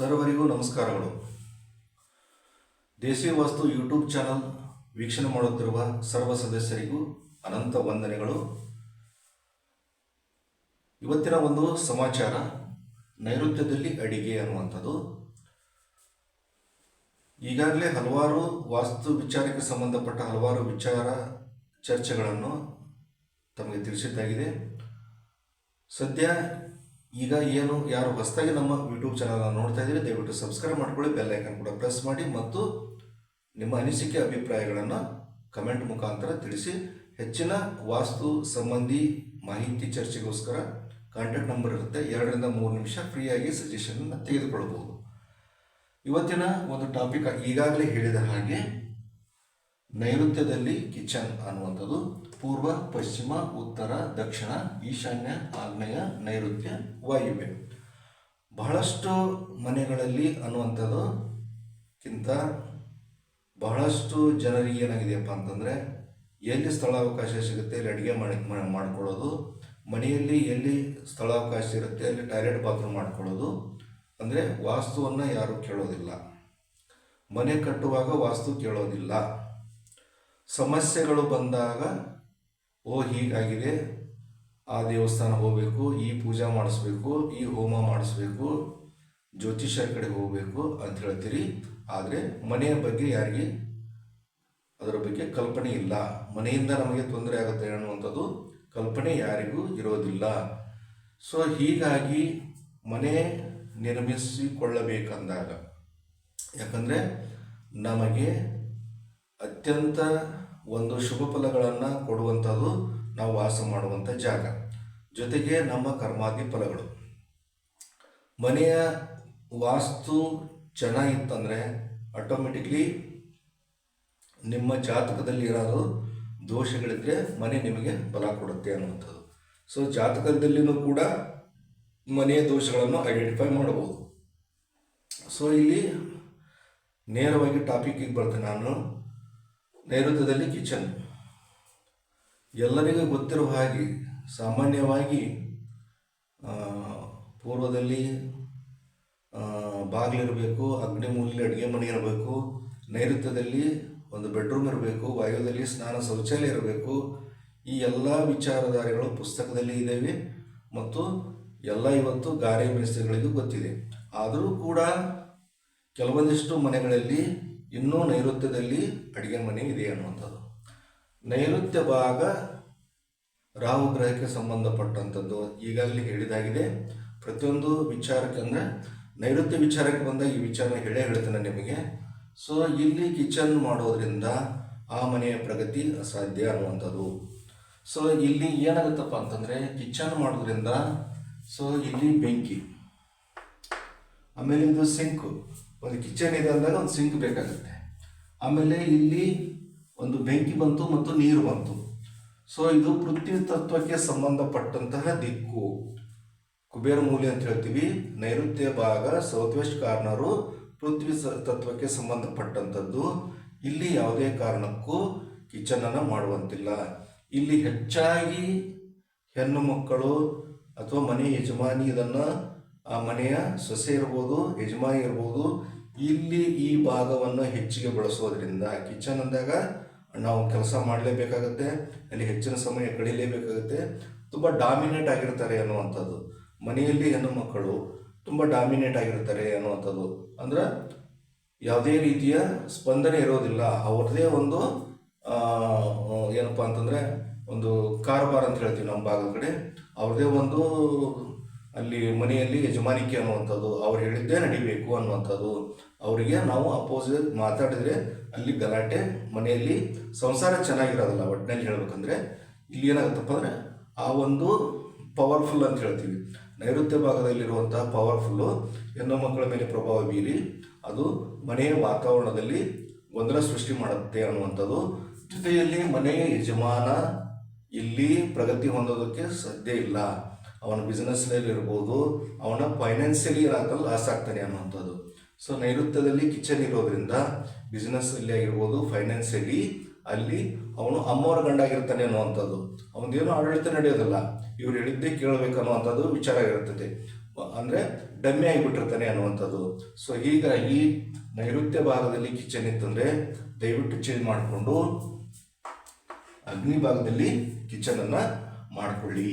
ಸರ್ವರಿಗೂ ನಮಸ್ಕಾರಗಳು. ದೇಸಿ ವಾಸ್ತು YouTube channel ವೀಕ್ಷಣೆ ಮಾಡುತ್ತಿರುವ ಸರ್ವ ಸದಸ್ಯರಿಗೂ ಅನಂತ ವಂದನೆಗಳು. ಇವತ್ತಿನ ಒಂದು ಸಮಾಚಾರ, ನೈಋತ್ಯದಲ್ಲಿ ಅಡಿಗೆ ಅನ್ನುವಂಥದ್ದು. ಈಗಾಗಲೇ ಹಲವಾರು ವಾಸ್ತು ವಿಚಾರಕ್ಕೆ ಸಂಬಂಧಪಟ್ಟ ಹಲವಾರು ವಿಚಾರ ಚರ್ಚೆಗಳನ್ನು ತಮಗೆ ತಿಳಿಸಿದ್ದಾಗಿದೆ. ಸದ್ಯ ಈಗ ಏನು, ಯಾರು ಹೊಸದಾಗಿ ನಮ್ಮ ಯೂಟ್ಯೂಬ್ ಚಾನಲ್ ನೋಡ್ತಾ ಇದ್ದೀರಿ, ದಯವಿಟ್ಟು ಸಬ್ಸ್ಕ್ರೈಬ್ ಮಾಡ್ಕೊಳ್ಳಿ ಬೆಲ್ ಐಕನ್ ಕೂಡ ಪ್ರೆಸ್ ಮಾಡಿ ಮತ್ತು ನಿಮ್ಮ ಅನಿಸಿಕೆ ಅಭಿಪ್ರಾಯಗಳನ್ನು ಕಮೆಂಟ್ ಮುಖಾಂತರ ತಿಳಿಸಿ. ಹೆಚ್ಚಿನ ವಾಸ್ತು ಸಂಬಂಧಿ ಮಾಹಿತಿ ಚರ್ಚೆಗೋಸ್ಕರ ಕಾಂಟ್ಯಾಕ್ಟ್ ನಂಬರ್ ಇರುತ್ತೆ. ಎರಡರಿಂದ ಮೂರು ನಿಮಿಷ ಫ್ರೀಯಾಗಿ ಸಜೆಷನ್ ತೆಗೆದುಕೊಳ್ಳಬಹುದು ಇವತ್ತಿನ ಒಂದು ಟಾಪಿಕ್ ಈಗಾಗಲೇ ಹೇಳಿದ ಹಾಗೆ ನೈಋತ್ಯದಲ್ಲಿ ಕಿಚನ್ ಅನ್ನುವಂಥದ್ದು ಪೂರ್ವ, ಪಶ್ಚಿಮ, ಉತ್ತರ, ದಕ್ಷಿಣ, ಈಶಾನ್ಯ, ಆಗ್ನೇಯ, ನೈಋತ್ಯ ವಾಯುವೆ ಬಹಳಷ್ಟು ಮನೆಗಳಲ್ಲಿ ಅನ್ನುವಂಥದ್ದುಕ್ಕಿಂತ ಬಹಳಷ್ಟು ಜನರಿಗೆ ಏನಾಗಿದೆಯಪ್ಪ ಅಂತಂದರೆ, ಎಲ್ಲಿ ಸ್ಥಳಾವಕಾಶ ಸಿಗುತ್ತೆ ಅಲ್ಲಿ ಅಡುಗೆ ಮಾಡಿ ಮಾಡ್ಕೊಳ್ಳೋದು, ಮನೆಯಲ್ಲಿ ಎಲ್ಲಿ ಸ್ಥಳಾವಕಾಶ ಇರುತ್ತೆ ಅಲ್ಲಿ ಟಾಯ್ಲೆಟ್ ಬಾತ್ರೂಮ್ ಮಾಡ್ಕೊಳ್ಳೋದು, ಅಂದರೆ ವಾಸ್ತುವನ್ನು ಯಾರೂ ಕೇಳೋದಿಲ್ಲ. ಮನೆ ಕಟ್ಟುವಾಗ ವಾಸ್ತು ಕೇಳೋದಿಲ್ಲ. ಸಮಸ್ಯೆಗಳು ಬಂದಾಗ, ಓ, ಹೀಗಾಗಿದೆ. ಆ ದೇವಸ್ಥಾನ ಹೋಗಬೇಕು, ಈ ಪೂಜೆ ಮಾಡಿಸ್ಬೇಕು, ಈ ಹೋಮ ಮಾಡಿಸ್ಬೇಕು, ಜ್ಯೋತಿಷ್ಯರ ಕಡೆ ಹೋಗಬೇಕು ಅಂತ ಹೇಳ್ತೀರಿ. ಆದರೆ ಮನೆಯ ಬಗ್ಗೆ ಯಾರಿಗೆ ಅದರ ಬಗ್ಗೆ ಕಲ್ಪನೆ ಇಲ್ಲ. ಮನೆಯಿಂದ ನಮಗೆ ತೊಂದರೆ ಆಗುತ್ತೆ ಅನ್ನುವಂಥದ್ದು ಕಲ್ಪನೆ ಯಾರಿಗೂ ಇರೋದಿಲ್ಲ. ಸೊ ಹೀಗಾಗಿ ಮನೆ ನಿರ್ಮಿಸಿಕೊಳ್ಳಬೇಕಂದಾಗ, ಯಾಕಂದರೆ ನಮಗೆ ಅತ್ಯಂತ ಒಂದು ಶುಭ ಫಲಗಳನ್ನು ಕೊಡುವಂಥದ್ದು ನಾವು ವಾಸ ಮಾಡುವಂಥ ಜಾಗ. ಜೊತೆಗೆ ನಮ್ಮ ಕರ್ಮಾದಿ ಫಲಗಳು. ಮನೆಯ ವಾಸ್ತು ಚೆನ್ನಾಗಿತ್ತಂದರೆ ಆಟೋಮೆಟಿಕ್ಲಿ ನಿಮ್ಮ ಜಾತಕದಲ್ಲಿ ಇರೋದು ದೋಷಗಳಿದ್ದರೆ ಮನೆ ನಿಮಗೆ ಫಲ ಕೊಡುತ್ತೆ ಅನ್ನುವಂಥದ್ದು. ಸೊ ಜಾತಕದಲ್ಲಿನೂ ಕೂಡ ಮನೆಯ ದೋಷಗಳನ್ನು ಐಡೆಂಟಿಫೈ ಮಾಡಬಹುದು. ಸೊ ಇಲ್ಲಿ ನೇರವಾಗಿ ಟಾಪಿಕ್ಕಿಗೆ ಬರ್ತೇನೆ ನಾನು. ನೈಋತ್ಯದಲ್ಲಿ ಕಿಚನ್. ಎಲ್ಲರಿಗೂ ಗೊತ್ತಿರುವ ಹಾಗೆ ಸಾಮಾನ್ಯವಾಗಿ ಪೂರ್ವದಲ್ಲಿ ಬಾಗಿಲಿರಬೇಕು ಅಗ್ನಿಮೂಲಿ ಅಡುಗೆ ಮನೆ ಇರಬೇಕು, ನೈಋತ್ಯದಲ್ಲಿ ಒಂದು ಬೆಡ್ರೂಮ್ ಇರಬೇಕು ವಾಯುದಲ್ಲಿ ಸ್ನಾನ ಶೌಚಾಲಯ ಇರಬೇಕು, ಈ ಎಲ್ಲ ವಿಚಾರಧಾರೆಗಳು ಪುಸ್ತಕದಲ್ಲಿ ಇದ್ದಾವೆ ಮತ್ತು ಎಲ್ಲ ಇವತ್ತು ಗಾರೆ ಮೇಸ್ತ್ರಿಗಳಿಗೂ ಗೊತ್ತಿದೆ. ಆದರೂ ಕೂಡ ಕೆಲವೊಂದಿಷ್ಟು ಮನೆಗಳಲ್ಲಿ ಇನ್ನೂ ನೈಋತ್ಯದಲ್ಲಿ ಅಡುಗೆ ಮನೆ ಇದೆ ಅನ್ನುವಂಥದ್ದು. ನೈಋತ್ಯ ಭಾಗ ರಾಹು ಗ್ರಹಕ್ಕೆ ಸಂಬಂಧಪಟ್ಟಂಥದ್ದು ಈಗಾಗಲೇ ಹೇಳಿದಾಗಿದೆ. ಪ್ರತಿಯೊಂದು ವಿಚಾರಕ್ಕೆ ಅಂದರೆ ನೈಋತ್ಯ ವಿಚಾರಕ್ಕೆ ಬಂದ ಈ ವಿಚಾರ ಹೇಳೇ ಹೇಳ್ತೇನೆ ನಿಮಗೆ. ಸೊ ಇಲ್ಲಿ ಕಿಚನ್ ಮಾಡೋದ್ರಿಂದ ಆ ಮನೆಯ ಪ್ರಗತಿ ಅಸಾಧ್ಯ ಅನ್ನುವಂಥದ್ದು. ಸೊ ಇಲ್ಲಿ ಏನಾಗುತ್ತಪ್ಪ ಅಂತಂದರೆ ಕಿಚನ್ ಮಾಡೋದ್ರಿಂದ ಸೊ ಇಲ್ಲಿ ಬೆಂಕಿ. ಆಮೇಲೆ ಇದು ಸಿಂಕು. ಒಂದು ಕಿಚನ್ ಇದೆ ಅಂದಾಗ ಒಂದು ಸಿಂಕ್ ಬೇಕಾಗುತ್ತೆ. ಆಮೇಲೆ ಇಲ್ಲಿ ಒಂದು ಬೆಂಕಿ ಬಂತು ಮತ್ತು ನೀರು ಬಂತು. ಸೊ ಇದು ಪೃಥ್ವಿ ತತ್ವಕ್ಕೆ ಸಂಬಂಧಪಟ್ಟಂತಹ ದಿಕ್ಕು. ಕುಬೇರ ಮೂಲೆ ಅಂತ ಹೇಳ್ತೀವಿ. ನೈಋತ್ಯ ಭಾಗ ಸೌತ್ ವೆಸ್ಟ್ ಕಾರ್ನರು ಪೃಥ್ವಿ ತತ್ವಕ್ಕೆ ಸಂಬಂಧಪಟ್ಟಂಥದ್ದು. ಇಲ್ಲಿ ಯಾವುದೇ ಕಾರಣಕ್ಕೂ ಕಿಚನನ್ನು ಮಾಡುವಂತಿಲ್ಲ. ಇಲ್ಲಿ ಹೆಚ್ಚಾಗಿ ಹೆಣ್ಣು ಮಕ್ಕಳು ಅಥವಾ ಮನೆ ಯಜಮಾನಿ ಇದನ್ನು ಆ ಮನೆಯ ಸೊಸೆ ಇರ್ಬೋದು, ಯಜಮಾನಿ ಇರ್ಬೋದು, ಇಲ್ಲಿ ಈ ಭಾಗವನ್ನು ಹೆಚ್ಚಿಗೆ ಬಳಸೋದ್ರಿಂದ ಕಿಚನ್ ಅಂದಾಗ ನಾವು ಕೆಲಸ ಮಾಡಲೇಬೇಕಾಗತ್ತೆ, ಅಲ್ಲಿ ಹೆಚ್ಚಿನ ಸಮಯ ಕಳೀಲೇಬೇಕಾಗುತ್ತೆ. ತುಂಬ ಡಾಮಿನೇಟ್ ಆಗಿರ್ತಾರೆ ಅನ್ನುವಂಥದ್ದು. ಮನೆಯಲ್ಲಿ ಹೆಣ್ಣು ಮಕ್ಕಳು ತುಂಬ ಡಾಮಿನೇಟ್ ಆಗಿರ್ತಾರೆ ಅನ್ನುವಂಥದ್ದು. ಅಂದ್ರೆ ಯಾವುದೇ ರೀತಿಯ ಸ್ಪಂದನೆ ಇರೋದಿಲ್ಲ. ಅವ್ರದ್ದೇ ಒಂದು ಏನಪ್ಪ ಅಂತಂದರೆ ಒಂದು ಕಾರ್ಬಾರ್ ಅಂತ ಹೇಳ್ತೀವಿ ನಮ್ಮ ಭಾಗದ ಕಡೆ. ಅವ್ರದ್ದೇ ಒಂದು ಅಲ್ಲಿ ಮನೆಯಲ್ಲಿ ಯಜಮಾನಿಕೆ ಅನ್ನುವಂಥದ್ದು, ಅವ್ರು ಹೇಳಿದ್ದೇ ನಡಿಬೇಕು ಅನ್ನುವಂಥದ್ದು, ಅವರಿಗೆ ನಾವು ಅಪೋಸಿಟ್ ಮಾತಾಡಿದ್ರೆ ಅಲ್ಲಿ ಗಲಾಟೆ, ಮನೆಯಲ್ಲಿ ಸಂಸಾರ ಚೆನ್ನಾಗಿರೋದಿಲ್ಲ ಒಟ್ಟಿನಲ್ಲಿ ಹೇಳ್ಬೇಕಂದ್ರೆ ಇಲ್ಲಿ ಏನಾಗುತ್ತಪ್ಪ ಅಂದರೆ ಆ ಒಂದು ಪವರ್ಫುಲ್ ಅಂತ ಹೇಳ್ತೀವಿ. ನೈಋತ್ಯ ಭಾಗದಲ್ಲಿರುವಂತಹ ಪವರ್ಫುಲ್ಲು ಹೆಣ್ಣು ಮಕ್ಕಳ ಮೇಲೆ ಪ್ರಭಾವ ಬೀರಿ ಅದು ಮನೆಯ ವಾತಾವರಣದಲ್ಲಿ ಗೊಂದಲ ಸೃಷ್ಟಿ ಮಾಡುತ್ತೆ ಅನ್ನುವಂಥದ್ದು. ಜೊತೆಯಲ್ಲಿ ಮನೆಯ ಯಜಮಾನ ಇಲ್ಲಿ ಪ್ರಗತಿ ಹೊಂದೋದಕ್ಕೆ ಸಾಧ್ಯ ಇಲ್ಲ. ಅವನ ಬಿಸ್ನೆಸ್ನಲ್ಲಿ ಇರ್ಬೋದು, ಅವನ ಫೈನಾನ್ಸಿಯಲಿ ಏನಾಗ್ತಲ್ಲ ಲಾಸ್ ಆಗ್ತಾನೆ ಅನ್ನುವಂಥದ್ದು. ಸೊ ನೈಋತ್ಯದಲ್ಲಿ ಕಿಚನ್ ಇರೋದ್ರಿಂದ ಬಿಸ್ನೆಸ್ಸಲ್ಲಿ ಆಗಿರ್ಬೋದು ಫೈನಾನ್ಸಿಯಲಿ ಅಲ್ಲಿ ಅವನು ಅಮ್ಮವ್ರ ಗಂಡ ಆಗಿರ್ತಾನೆ ಅನ್ನುವಂಥದ್ದು. ಅವನದೇನು ಆಡಳಿತ ನಡೆಯೋದಿಲ್ಲ. ಇವ್ರು ಹೇಳಿದ್ದೇ ಕೇಳಬೇಕು ಅನ್ನುವಂಥದ್ದು ವಿಚಾರ ಇರ್ತದೆ ಅಂದರೆ ಡಮ್ಮಿ ಆಗಿಬಿಟ್ಟಿರ್ತಾನೆ ಅನ್ನುವಂಥದ್ದು. ಸೊ ಹೀಗಾಗಿ ನೈಋತ್ಯ ಭಾಗದಲ್ಲಿ ಕಿಚನ್ ಇತ್ತಂದರೆ ದಯವಿಟ್ಟು ಚೇಂಜ್ ಮಾಡಿಕೊಂಡು ಅಗ್ನಿ ಭಾಗದಲ್ಲಿ ಕಿಚನನ್ನು ಮಾಡ್ಕೊಳ್ಳಿ.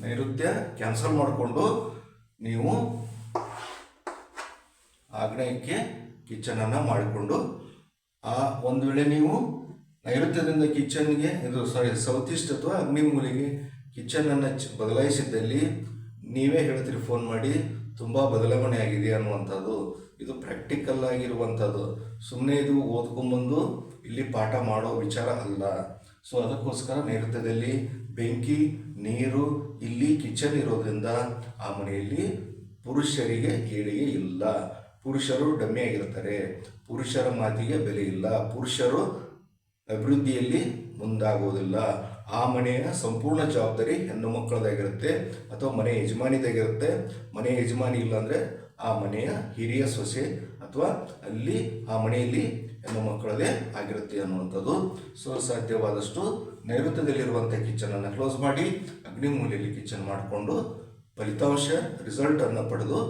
ನೈಋತ್ಯ ಕ್ಯಾನ್ಸಲ್ ಮಾಡಿಕೊಂಡು ನೀವು ಆಗ್ನೇಯಕ್ಕೆ ಕಿಚನನ್ನು ಮಾಡಿಕೊಂಡು, ಆ ಒಂದು ವೇಳೆ ನೀವು ನೈಋತ್ಯದಿಂದ ಕಿಚನ್ಗೆ, ಇದು ಸಾರಿ ಸೌತ್ ಈಸ್ಟ್ ಅಥವಾ ಅಗ್ನಿ ಮೂಲೆಗೆ ಕಿಚನನ್ನು ಬದಲಾಯಿಸಿದ್ದಲ್ಲಿ ನೀವೇ ಹೇಳ್ತೀರಿ ಫೋನ್ ಮಾಡಿ, ತುಂಬ ಬದಲಾವಣೆ ಆಗಿದೆ ಅನ್ನುವಂಥದ್ದು. ಇದು ಪ್ರಾಕ್ಟಿಕಲ್ ಆಗಿರುವಂಥದ್ದು. ಸುಮ್ಮನೆ ಇದು ಓದ್ಕೊಂಬಂದು ಇಲ್ಲಿ ಪಾಠ ಮಾಡೋ ವಿಚಾರ ಅಲ್ಲ. ಸೊ ಅದಕ್ಕೋಸ್ಕರ ನೈಋತ್ಯದಲ್ಲಿ ಬೆಂಕಿ, ನೀರು, ಇಲ್ಲಿ ಕಿಚನ್ ಇರೋದ್ರಿಂದ ಆ ಮನೆಯಲ್ಲಿ ಪುರುಷರಿಗೆ ಏಳಿಗೆ ಇಲ್ಲ. ಪುರುಷರು ಡಮ್ಮಿಯಾಗಿರ್ತಾರೆ ಪುರುಷರ ಮಾತಿಗೆ ಬೆಲೆ ಇಲ್ಲ. ಪುರುಷರು ಅಭಿವೃದ್ಧಿಯಲ್ಲಿ ಮುಂದಾಗುವುದಿಲ್ಲ. ಆ ಮನೆಯ ಸಂಪೂರ್ಣ ಜವಾಬ್ದಾರಿ ಹೆಣ್ಣು ಮಕ್ಕಳದಾಗಿರುತ್ತೆ ಅಥವಾ ಮನೆ ಯಜಮಾನಿದಾಗಿರುತ್ತೆ. ಮನೆ ಯಜಮಾನಿ ಇಲ್ಲಾಂದರೆ ಆ ಮನೆಯ ಹಿರಿಯ ಸೊಸೆ ಅಥವಾ ಅಲ್ಲಿ ಆ ಮನೆಯಲ್ಲಿ ಹೆಣ್ಣು ಮಕ್ಕಳದೇ ಆಗಿರುತ್ತೆ ಅನ್ನುವಂಥದ್ದು. ಸೊ, ಸಾಧ್ಯವಾದಷ್ಟು ನೈಋತ್ಯದಲ್ಲಿರುವಂಥ ಕಿಚನನ್ನು ಕ್ಲೋಸ್ ಮಾಡಿ ಅಗ್ನಿ ಮೂಲೆಯಲ್ಲಿ ಕಿಚನ್ ಮಾಡಿಕೊಂಡು ಫಲಿತಾಂಶ ರಿಸಲ್ಟನ್ನು ಪಡೆದು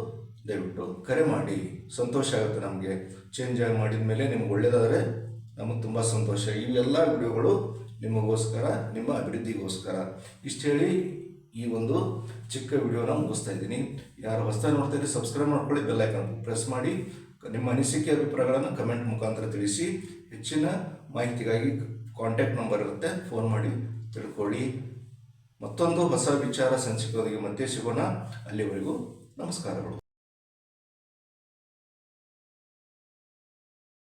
ದಯವಿಟ್ಟು ಕರೆ ಮಾಡಿ. ಸಂತೋಷ ಆಗುತ್ತೆ ನಮಗೆ. ಚೇಂಜ್ ಆಗಿ ಮಾಡಿದ ಮೇಲೆ ನಿಮ್ಗೆ ಒಳ್ಳೆಯದಾದರೆ ನಮಗೆ ತುಂಬ ಸಂತೋಷ. ಇವೆಲ್ಲ ವಿಡಿಯೋಗಳು ನಿಮಗೋಸ್ಕರ, ನಿಮ್ಮ ಅಭಿವೃದ್ಧಿಗೋಸ್ಕರ. ಇಷ್ಟು ಹೇಳಿ ಈ ಒಂದು ಚಿಕ್ಕ ವಿಡಿಯೋನ ಮುಗಿಸ್ತಾ ಇದ್ದೀನಿ. ಯಾರು ಹೊಸದಾಗಿ ನೋಡ್ತಾ ಇದ್ದೀರಿ ಸಬ್ಸ್ಕ್ರೈಬ್ ಮಾಡ್ಕೊಳ್ಳಿ ಬೆಲ್ಲೈಕನ್ ಪ್ರೆಸ್ ಮಾಡಿ. ನಿಮ್ಮ ಅನಿಸಿಕೆ ಅಭಿಪ್ರಾಯಗಳನ್ನು ಕಮೆಂಟ್ ಮುಖಾಂತರ ತಿಳಿಸಿ, ಹೆಚ್ಚಿನ ಮಾಹಿತಿಗಾಗಿ ಕಾಂಟ್ಯಾಕ್ಟ್ ನಂಬರ್ ಇರುತ್ತೆ ಫೋನ್ ಮಾಡಿ ತಿಳ್ಕೊಳ್ಳಿ. ಮತ್ತೊಂದು ಹೊಸ ವಿಚಾರ ಸಂಚಿಕೆಯೊಂದಿಗೆ ಮತ್ತೆ ಸಿಗೋಣ. ಅಲ್ಲಿವರೆಗೂ ನಮಸ್ಕಾರಗಳು.